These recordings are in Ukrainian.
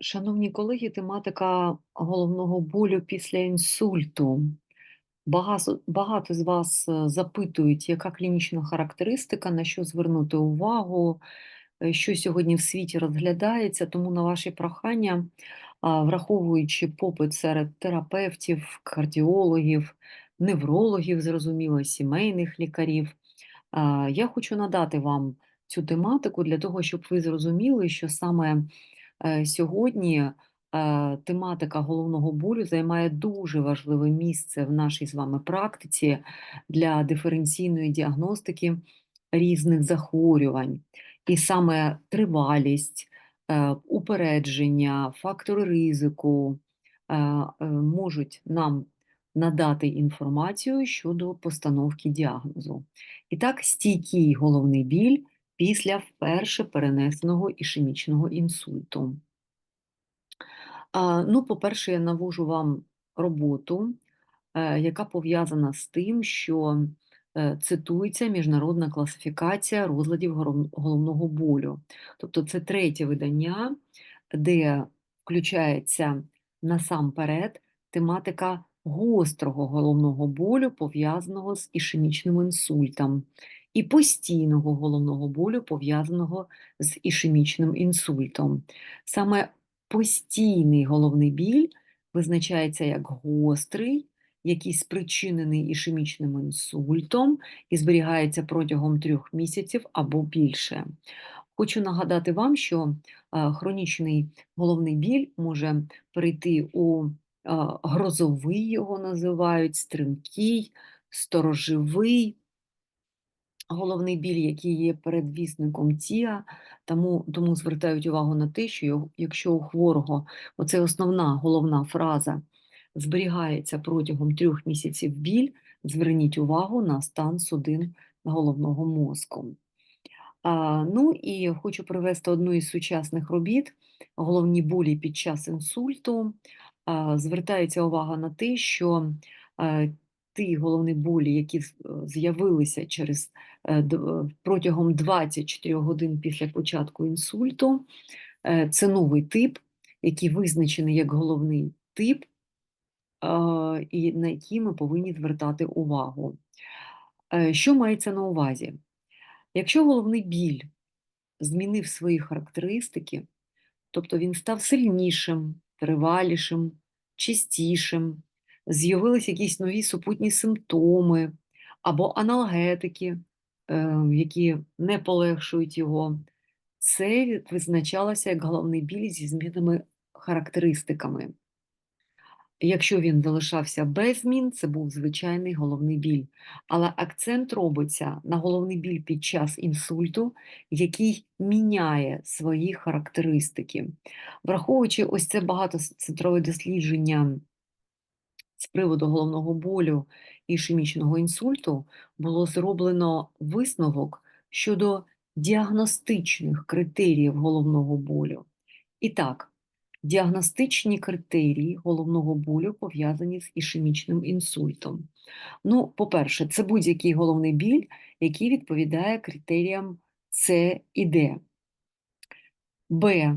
Шановні колеги, тематика головного болю після інсульту. Багато, багато з вас е, запитують, яка клінічна характеристика, на що звернути увагу, е, що сьогодні в світі розглядається. Тому на ваші прохання, враховуючи попит серед терапевтів, кардіологів, неврологів, зрозуміло, сімейних лікарів, я хочу надати вам цю тематику для того, щоб ви зрозуміли, що саме Сьогодні е, тематика головного болю займає дуже важливе місце в нашій з вами практиці для диференційної діагностики різних захворювань. І саме тривалість, е, упередження, фактори ризику можуть нам надати інформацію щодо постановки діагнозу. І так, стійкий головний біль після вперше перенесеного ішемічного інсульту. Ну, по-перше, я навожу вам роботу, е, яка пов'язана з тим, що е, цитується міжнародна класифікація розладів головного болю. Тобто це третє видання, де включається насамперед тематика гострого головного болю, пов'язаного з ішемічним інсультом і постійного головного болю, пов'язаного з ішемічним інсультом. Саме постійний головний біль визначається як гострий, який спричинений ішемічним інсультом і зберігається протягом трьох місяців або більше. Хочу нагадати вам, що хронічний головний біль може перейти у грозовий, його називають, стрімкий, сторожовий, головний біль, який є передвісником ТІА, тому тому звертають увагу на те, що якщо у хворого оце основна головна фраза зберігається протягом трьох місяців біль, зверніть увагу на стан судин головного мозку. А, Ну і хочу привести одну із сучасних робіт, головні болі під час інсульту. Звертається увага на те, що е, ті головні болі, які з'явилися через е, протягом 24 годин після початку інсульту, е, це новий тип, який визначений як головний тип, і на який ми повинні звертати увагу. Е, що мається на увазі? Якщо головний біль змінив свої характеристики, тобто він став сильнішим, тривалішим, чистішим, з'явились якісь нові супутні симптоми або аналгетики, е, які не полегшують його, це визначалося як головний біль зі змінними характеристиками. Якщо він залишався без змін, це був звичайний головний біль. Але акцент робиться на головний біль під час інсульту, який міняє свої характеристики. Враховуючи ось це багатоцентрове дослідження з приводу головного болю і ішемічного інсульту було зроблено висновок щодо діагностичних критеріїв головного болю. І так, діагностичні критерії головного болю пов'язані з ішемічним інсультом. Ну, по-перше, це будь-який головний біль, який відповідає критеріям С і Д. Б.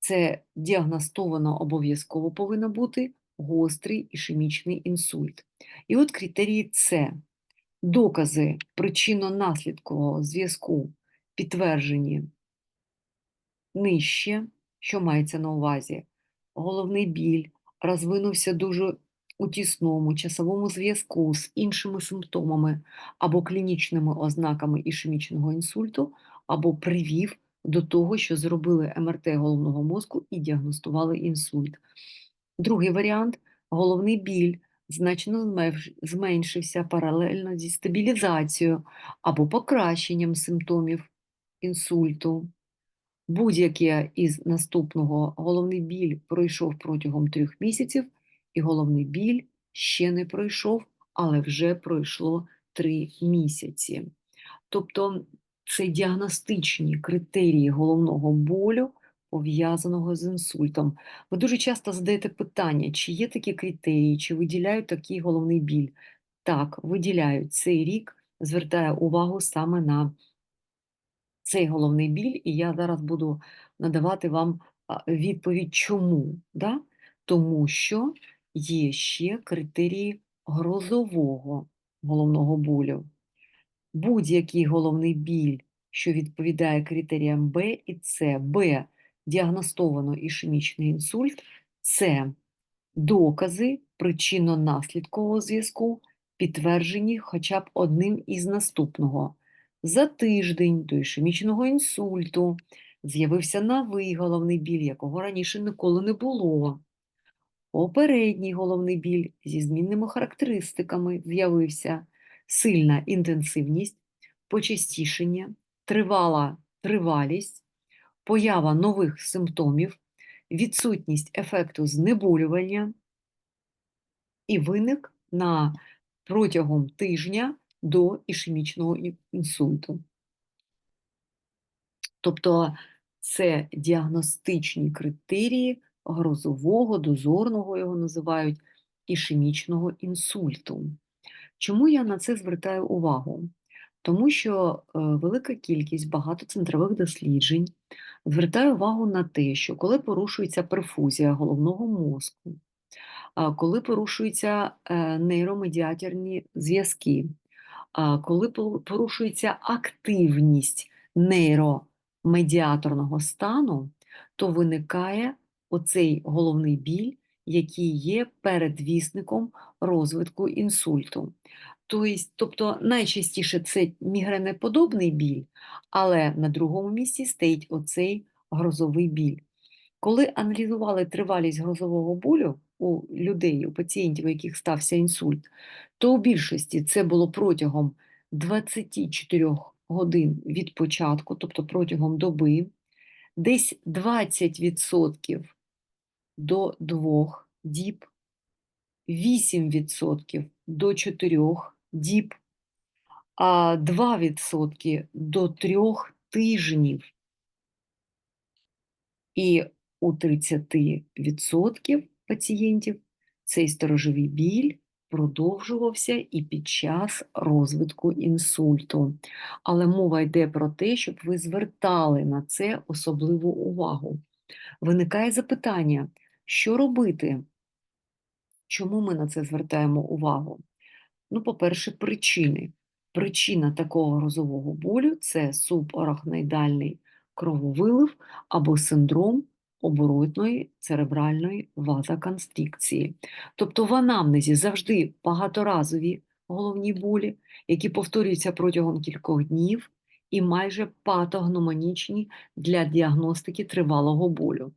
Це діагностовано обов'язково повинно бути гострий ішемічний інсульт. І от критерії С. Докази причинно-наслідкового зв'язку підтверджені нижче, що мається на увазі, головний біль розвинувся дуже у тісному часовому зв'язку з іншими симптомами або клінічними ознаками ішемічного інсульту, або привів до того, що зробили МРТ головного мозку і діагностували інсульт. Другий варіант головний біль значно зменшився паралельно зі стабілізацією або покращенням симптомів інсульту. Будь-яке із наступного головний біль пройшов протягом трьох місяців, і головний біль ще не пройшов, але вже пройшло три місяці. Тобто це діагностичні критерії головного болю пов'язаного з інсультом. Ви дуже часто задаєте питання, чи є такі критерії, чи виділяють такий головний біль. Так, виділяють цей рік, звертає увагу саме на цей головний біль, і я зараз буду надавати вам відповідь чому? Да? Тому що є ще критерії грозового головного болю. Будь-який головний біль, що відповідає критеріям Б і С. Б діагностовано ішемічний інсульт, С докази причинно-наслідкового зв'язку, підтверджені хоча б одним із наступного. За тиждень до ішемічного інсульту з'явився новий головний біль, якого раніше ніколи не було. Попередній головний біль зі змінними характеристиками з'явився сильна інтенсивність, почастішення, тривала тривалість, поява нових симптомів, відсутність ефекту знеболювання і виник на протягом тижня до ішемічного інсульту. Тобто це діагностичні критерії грозового, дозорного його називають ішемічного інсульту. Чому я на це звертаю увагу? Тому що е, велика кількість багатоцентрових досліджень звертає увагу на те, що коли порушується перфузія головного мозку, коли порушуються е, нейромедіаторні зв'язки, коли порушується активність нейромедіаторного стану, то виникає оцей головний біль, який є передвісником розвитку інсульту. Тобто, найчастіше це мігренеподобний біль, але на другому місці стоїть оцей грозовий біль. Коли аналізували тривалість грозового болю у людей, у пацієнтів, у яких стався інсульт, то у більшості це було протягом 24 годин від початку, тобто протягом доби, десь 20% до 2 діб, 8% до 4 діб, а 2% до 3 тижнів. І у 30% пацієнтів цей сторожовий біль продовжувався і під час розвитку інсульту. Але мова йде про те, щоб ви звертали на це особливу увагу. Виникає запитання, що робити? Чому ми на це звертаємо увагу? Ну, по-перше, причини. Причина такого грозового болю це субарахноїдальний крововилив або синдром оборотної церебральної вазоконстрикції. Тобто в анамнезі завжди багаторазові головні болі, які повторюються протягом кількох днів і майже патогномонічні для діагностики тривалого болю.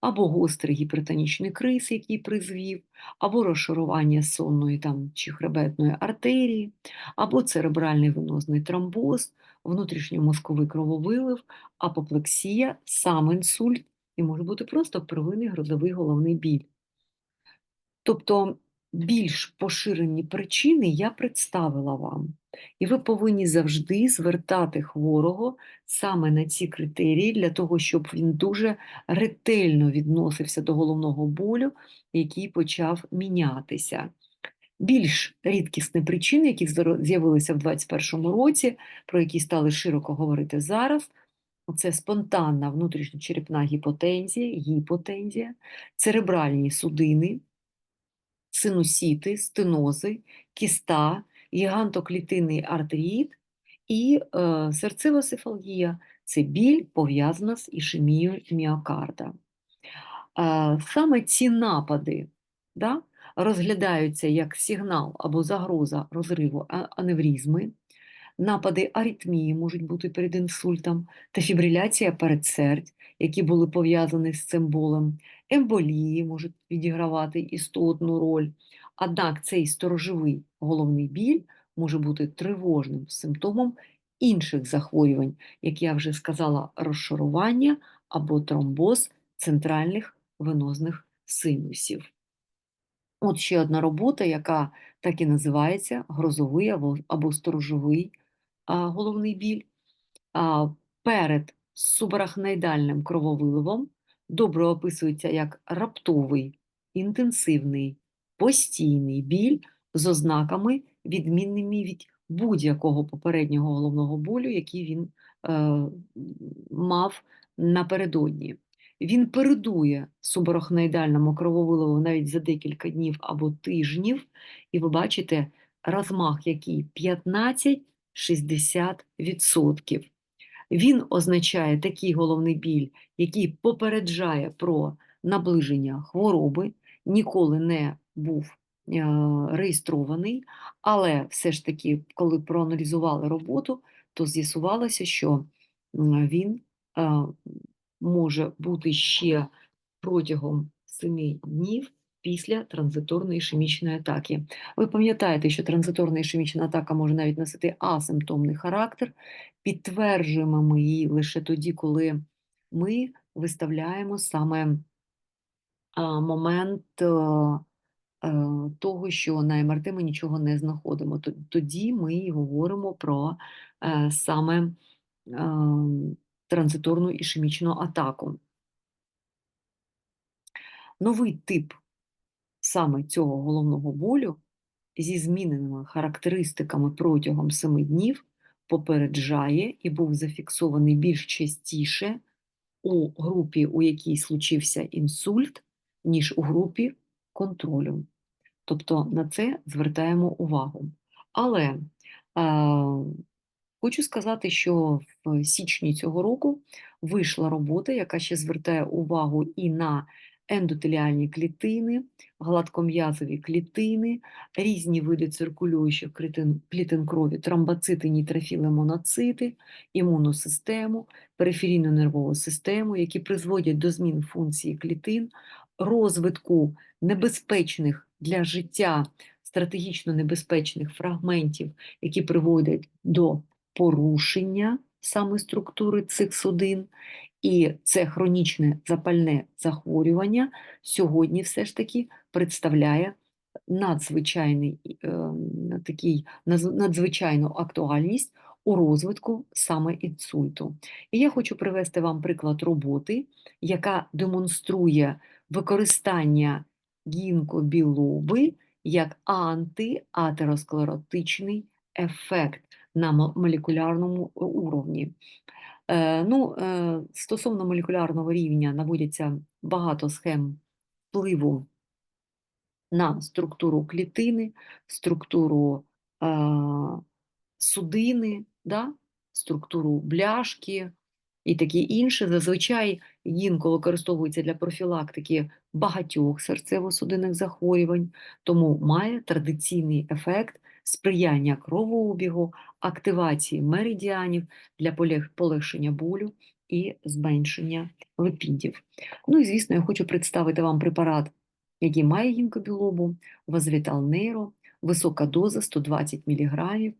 Або гострий гіпертонічний криз, який призвів, або розшарування сонної там, чи хребетної артерії, або церебральний венозний тромбоз, внутрішньомозковий крововилив, апоплексія, сам інсульт і може бути просто первинний грозовий головний біль. Тобто більш поширені причини я представила вам. І ви повинні завжди звертати хворого саме на ці критерії для того, щоб він дуже ретельно відносився до головного болю, який почав мінятися. Більш рідкісні причини, які з'явилися в 2021 році, про які стали широко говорити зараз, це спонтанна внутрішньочерепна гіпотензія, гіпотензія, церебральні судини, синусіти, стенози, кіста, гігантоклітинний артеріт і е, серцева цефалгія – це біль пов'язана з ішемією міокарда. Е, Саме ці напади да, розглядаються як сигнал або загроза розриву а- аневризми, напади аритмії можуть бути перед інсультом та фібриляція передсердь, які були пов'язані з цим болем, емболії можуть відігравати істотну роль. Однак цей сторожовий головний біль може бути тривожним симптомом інших захворювань, як я вже сказала, розшарування або тромбоз центральних венозних синусів. От ще одна робота, яка так і називається грозовий або, сторожовий головний біль. Перед субарахноїдальним крововиливом добре описується як раптовий, інтенсивний, постійний біль з ознаками, відмінними від будь-якого попереднього головного болю, який він е, мав напередодні. Він передує субарахноїдальному крововиливу навіть за декілька днів або тижнів, і ви бачите розмах, який 15-60%. Він означає такий головний біль, який попереджає про наближення хвороби, ніколи не був е, реєстрований, але все ж таки, коли проаналізували роботу, то з'ясувалося, що він е, може бути ще протягом 7 днів після транзиторної ішемічної атаки. Ви пам'ятаєте, що транзиторна ішемічна атака може навіть носити асимптомний характер. Підтверджуємо ми її лише тоді, коли ми виставляємо саме момент е, е, того, що на МРТ ми нічого не знаходимо. Тоді ми говоримо про е, саме транзиторну ішемічну атаку. Новий тип саме цього головного болю зі зміненими характеристиками протягом 7 днів попереджає і був зафіксований більш частіше у групі, у якій случився інсульт, ніж у групі контролю. Тобто на це звертаємо увагу. Але е, хочу сказати, що в січні цього року вийшла робота, яка ще звертає увагу і на ендотеліальні клітини, гладком'язові клітини, різні види циркулюючих клітин, клітин крові, тромбоцити, нітрофіли, моноцити, імунну систему, периферійну нервову систему, які призводять до змін функції клітин, розвитку небезпечних для життя стратегічно небезпечних фрагментів, які приводять до порушення саме структури цих судин, і це хронічне запальне захворювання сьогодні все ж таки представляє надзвичайний е, такий надзвичайну актуальність у розвитку саме інсульту. І я хочу привести вам приклад роботи, яка демонструє використання гінкобілоби як антиатеросклеротичний ефект на молекулярному уровні. Е, ну, е, Стосовно молекулярного рівня наводяться багато схем впливу на структуру клітини, структуру е, судини, да? структуру бляшки і таке інше. Зазвичай гінко використовується для профілактики багатьох серцево-судинних захворювань, тому має традиційний ефект сприяння кровообігу, активації меридіанів для полегшення болю і зменшення липідів. Ну і, звісно, я хочу представити вам препарат, який має гінкобілобу, вазвітал нейро, висока доза 120 мг,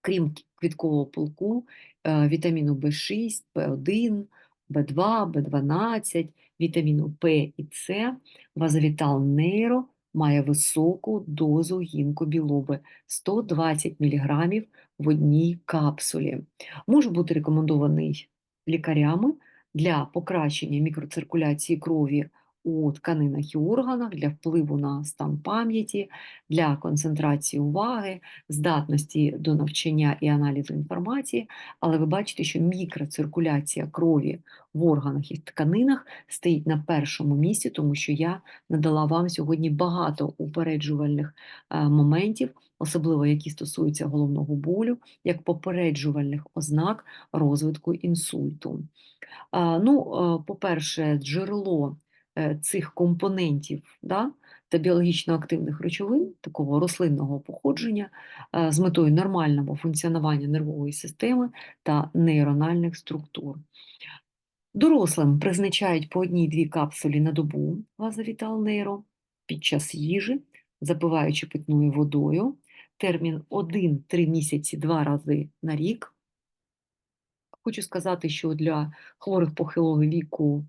крім квіткового пилку, е, вітаміну В6, В1, В2, В12, вітаміну П і С, вазовітал нейро має високу дозу гінкобілоби 120 мг в одній капсулі. Може бути рекомендований лікарями для покращення мікроциркуляції крові у тканинах і органах для впливу на стан пам'яті, для концентрації уваги, здатності до навчання і аналізу інформації, але ви бачите, що мікроциркуляція крові в органах і тканинах стоїть на першому місці, тому що я надала вам сьогодні багато упереджувальних е, моментів, особливо які стосуються головного болю, як попереджувальних ознак розвитку інсульту. Ну, е, По-перше, джерело Е, цих компонентів да, та біологічно активних речовин, такого рослинного походження, е, з метою нормального функціонування нервової системи та нейрональних структур. Дорослим призначають по одній-дві капсулі на добу вазовітал нейро під час їжі, запиваючи питною водою, термін 1-3 місяці два рази на рік. Хочу сказати, що для хворих похилого віку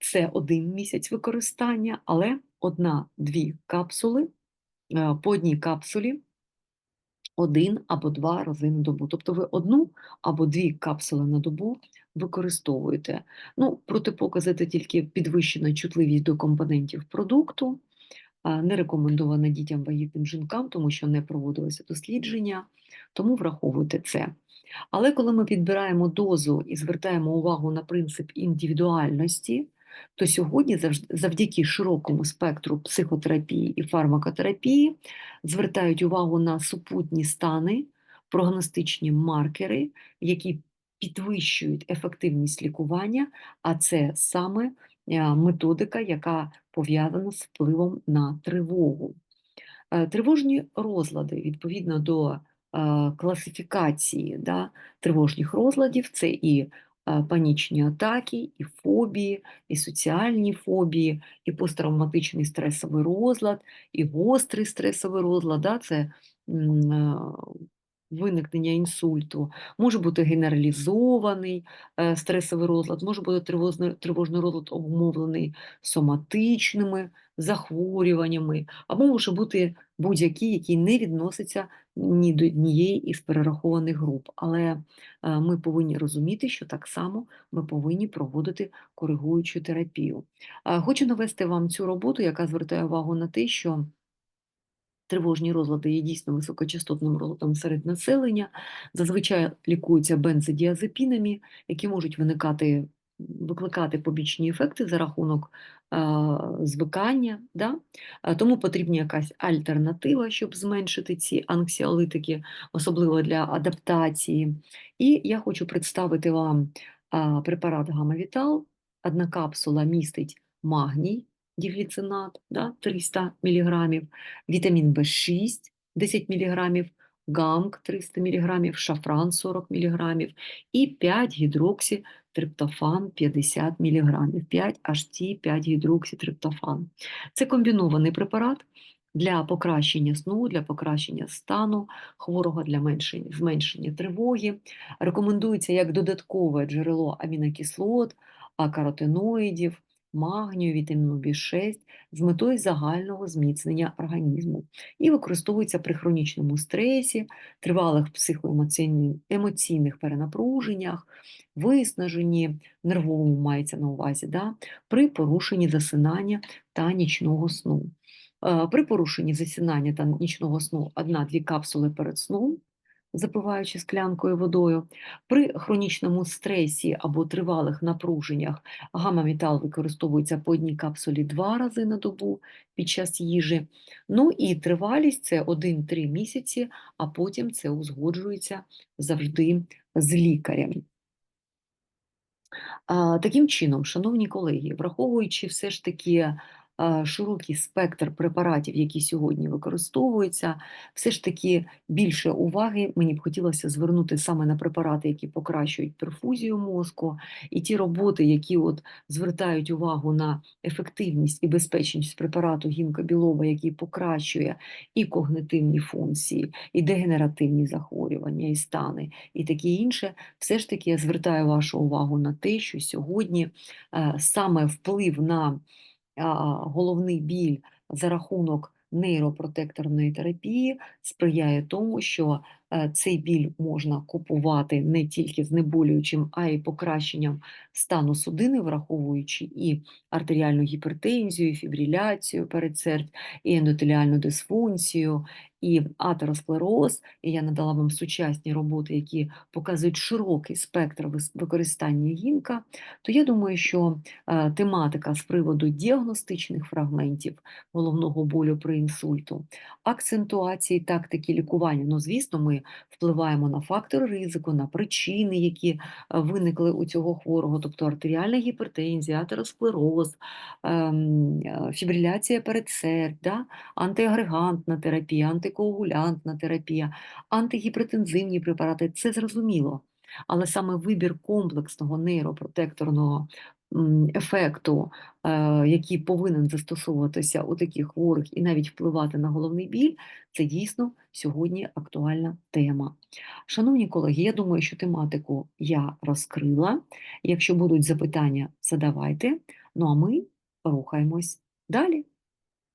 це один місяць використання, але одна-дві капсули е, по одній капсулі один або два рази на добу. Тобто ви одну або дві капсули на добу використовуєте. Ну, Протипокази – це тільки підвищена чутливість до компонентів продукту, не рекомендована дітям вагітним жінкам, тому що не проводилося дослідження, тому враховуйте це. Але коли ми підбираємо дозу і звертаємо увагу на принцип індивідуальності, то сьогодні завдяки широкому спектру психотерапії і фармакотерапії звертають увагу на супутні стани, прогностичні маркери, які підвищують ефективність лікування, а це саме е, методика, яка пов'язана з впливом на тривогу. Е, тривожні розлади відповідно до е, класифікації да, тривожних розладів це і панічні атаки, і фобії, і соціальні фобії, і посттравматичний стресовий розлад, і гострий стресовий розлад. Да, Це виникнення інсульту, може бути генералізований е, стресовий розлад, може бути тривожний, тривожний розлад обумовлений соматичними захворюваннями, або може бути будь-який, який не відноситься ні до однієї із перерахованих груп. Але е, ми повинні розуміти, що так само ми повинні проводити коригуючу терапію. Е, хочу навести вам цю роботу, яка звертає увагу на те, що Тривожні розлади є дійсно високочастотним розладом серед населення, зазвичай лікуються бензодіазепінами, які можуть виникати, викликати побічні ефекти за рахунок звикання. Да? Тому потрібна якась альтернатива, щоб зменшити ці анксіолитики, особливо для адаптації. І я хочу представити вам препарат Гамавітал. Одна капсула містить магній дігліцинат да, 300 мг, вітамін В6 10 мг, гамк 300 мг, шафран 40 мг і 5 гідрокситриптофан 50 мг, 5 HT, 5 гідрокситриптофан. Це комбінований препарат. Для покращення сну, для покращення стану хворого для зменшення тривоги. Рекомендується як додаткове джерело амінокислот, акаротиноїдів, магнію, вітаміну В6 з метою загального зміцнення організму і використовується при хронічному стресі, тривалих психоемоційних перенапруженнях, виснаженні, нервовому мається на увазі, да, при порушенні засинання та нічного сну. Е, при порушенні засинання та нічного сну одна-дві капсули перед сном запиваючи склянкою водою. При хронічному стресі або тривалих напруженнях гамма-метал використовується по одній капсулі два рази на добу під час їжі. Ну і тривалість це 1-3 місяці, а потім це узгоджується завжди з лікарем. Таким чином, шановні колеги, враховуючи все ж таки широкий спектр препаратів, які сьогодні використовуються, все ж таки більше уваги мені б хотілося звернути саме на препарати, які покращують перфузію мозку, і ті роботи, які от звертають увагу на ефективність і безпечність препарату гінкобілова, який покращує і когнитивні функції, і дегенеративні захворювання, і стани, і таке інше, все ж таки я звертаю вашу увагу на те, що сьогодні е, саме вплив на головний біль за рахунок нейропротекторної терапії сприяє тому, що е, цей біль можна купувати не тільки знеболюючим, а й покращенням стану судини, враховуючи і артеріальну гіпертензію, і фібриляцію передсердь, і ендотеліальну дисфункцію, і атеросклероз. І я надала вам сучасні роботи, які показують широкий спектр використання гінка, то я думаю, що е, тематика з приводу діагностичних фрагментів головного болю при інсульту, акцентуації тактики лікування. Ну, звісно, ми впливаємо на фактори ризику, на причини, які е, виникли у цього хворого, тобто артеріальна гіпертензія, атеросклероз, ем, е, фібриляція передсердь, да? антиагрегантна терапія, антикоагулянтна терапія, антигіпертензивні препарати це зрозуміло. Але саме вибір комплексного нейропротекторного ефекту, е, який повинен застосовуватися у таких хворих і навіть впливати на головний біль, це дійсно сьогодні актуальна тема. Шановні колеги, я думаю, що тематику я розкрила. Якщо будуть запитання, задавайте. Ну а ми рухаємось далі.